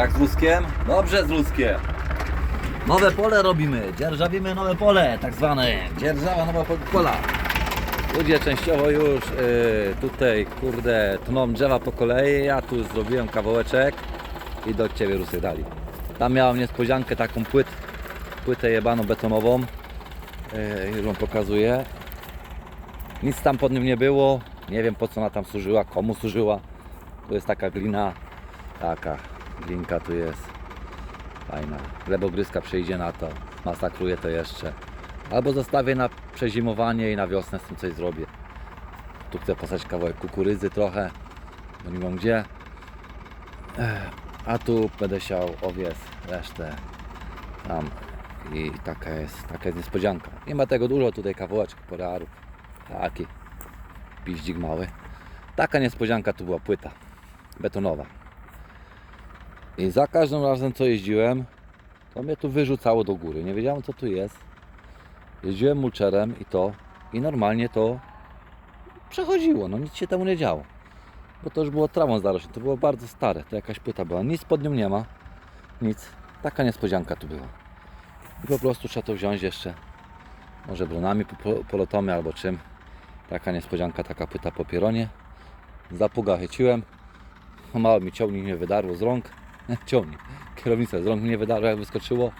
Jak z Ruskiem? Dobrze z Ruskiem. Nowe pole robimy, dzierżawimy nowe pole, tak zwane. Dzierżawa nowa po- pola. Ludzie częściowo już y, tutaj, kurde, tną drzewa po kolei. Ja tu zrobiłem kawałeczek i do ciebie Rusy dali. Tam miałem niespodziankę, taką płyt, płytę jebaną betonową. Yy, już wam pokazuję. Nic tam pod nim nie było. Nie wiem po co ona tam służyła, komu służyła. Tu jest taka glina. Taka glinka tu jest. Fajna. Glebogryzka przejdzie na to. Masakruje to jeszcze. Albo zostawię na przezimowanie i na wiosnę z tym coś zrobię. Tu chcę posadzić kawałek kukurydzy trochę, bo nie mam gdzie. A tu będę siał owiec, resztę tam. I taka jest, taka jest niespodzianka. Nie ma tego dużo tutaj kawałeczek porearów. Taki piździk mały. Taka niespodzianka tu była płyta betonowa. I za każdym razem co jeździłem, to mnie tu wyrzucało do góry. Nie wiedziałem co tu jest. Jeździłem mulczerem i to i normalnie to przechodziło, no nic się temu nie działo. Bo to już było trawą zarośnięte, to było bardzo stare, to jakaś płyta była, nic pod nią nie ma, nic. Taka niespodzianka tu była. I po prostu trzeba to wziąć jeszcze, może bronami po- po- polotomy albo czym. Taka niespodzianka, taka płyta po pieronie. Za puga chyciłem, mało mi ciągnik nie wydarło z rąk, ciągnik, kierownicę z rąk nie wydarło jak wyskoczyło.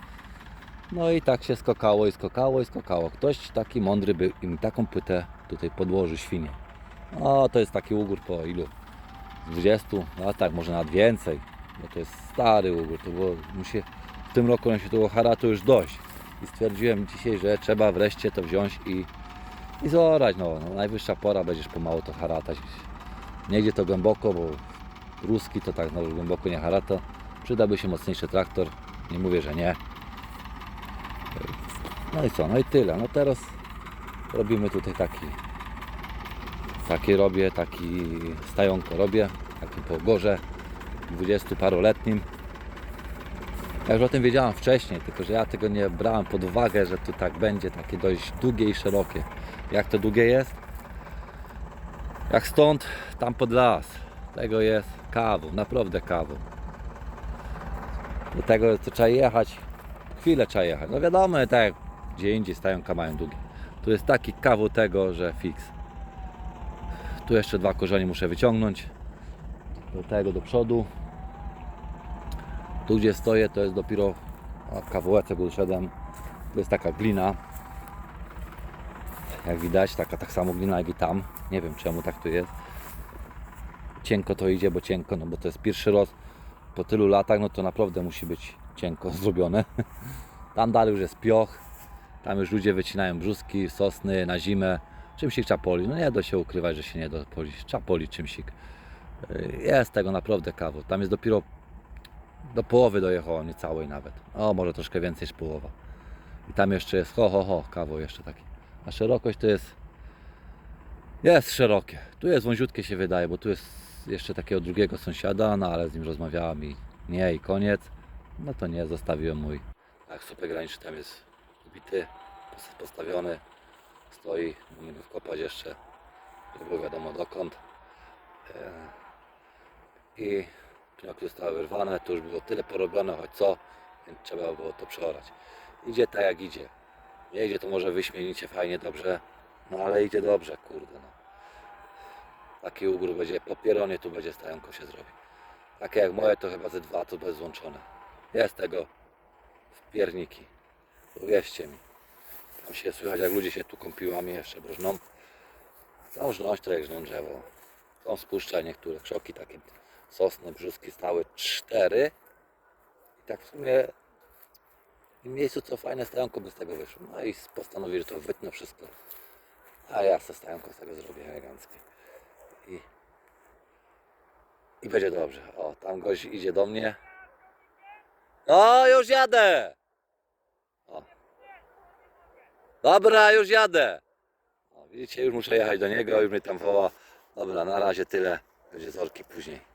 No i tak się skokało i skokało i skokało. Ktoś taki mądry był i mi taką płytę tutaj podłożył świnie. No to jest taki ugór po ilu? 20 latach, może nawet więcej. Bo to jest stary ugór. To było, musi, w tym roku on się tego haratu już dość. I stwierdziłem dzisiaj, że trzeba wreszcie to wziąć i, i zorać. No, no, najwyższa pora będziesz pomału to haratać. Nie idzie to głęboko, bo ruski to tak no, głęboko nie harata. Przydałby się mocniejszy traktor. Nie mówię, że nie. No i co, no i tyle. No teraz robimy tutaj taki, taki robię, taki stajonko robię, taki po gorze, 20 paroletnim. Ja już o tym wiedziałem wcześniej, tylko że ja tego nie brałem pod uwagę, że tu tak będzie, takie dość długie i szerokie. Jak to długie jest? Jak stąd, tam pod las. Tego jest kawał, naprawdę kawał. Do tego to trzeba jechać, chwilę trzeba jechać. No wiadomo, tak jak gdzie indziej stają mają długie. Tu jest taki kawał tego, że fix. Tu jeszcze dwa korzenie muszę wyciągnąć. Do tego do przodu. Tu gdzie stoję to jest dopiero a, kawałeczek doszedłem. To jest taka glina. Jak widać, taka tak samo glina jak i tam. Nie wiem czemu tak tu jest. Cienko to idzie, bo cienko, no bo to jest pierwszy roz. Po tylu latach, no to naprawdę musi być cienko zrobione. Tam dalej już jest pioch. Tam już ludzie wycinają brzuski, sosny na zimę. Czymsik trzeba polić. No nie da się ukrywać, że się nie da polić. Trzeba polić czymsik. Yy, Jest tego naprawdę kawał. Tam jest dopiero do połowy dojechała, nie całej nawet. O, może troszkę więcej niż połowa. I tam jeszcze jest ho, ho, ho, kawał jeszcze taki. A szerokość to jest jest szerokie. Tu jest wąziutkie się wydaje, bo tu jest jeszcze takiego drugiego sąsiada, no ale z nim rozmawiałem i nie i koniec. No to nie, zostawiłem mój. Tak, super graniczny tam jest zbity, pos- postawiony, stoi, nie go wkopać jeszcze, było wiadomo dokąd. E, I pnioki zostały wyrwane, to już było tyle porobione, choć co, więc trzeba było to przeorać. Idzie tak jak idzie. Nie idzie to może wyśmienicie, fajnie, dobrze, no ale idzie dobrze, kurde no. Taki ugór będzie, po pieronie tu będzie stajanko się zrobi. Takie jak moje to chyba ze dwa, to bez złączone. Jest tego w pierniki. Uwierzcie mi. Tam się słychać, jak ludzie się tu kąpiłami jeszcze brżną. Całą żność to jak żną drzewo. Są spuszcza niektóre krzoki, takie sosny, brzuski stały cztery. I tak w sumie w miejscu co fajne stajanko by z tego wyszło. No i postanowili, że to wytnę wszystko. A ja se stajanko z tego zrobię eleganckie. I, I będzie dobrze. O, tam gość idzie do mnie. No, już jadę! O. Dobra, już jadę. O, widzicie, już muszę jechać do niego, już mnie tam woła. Dobra, na razie tyle. Będzie z orki później.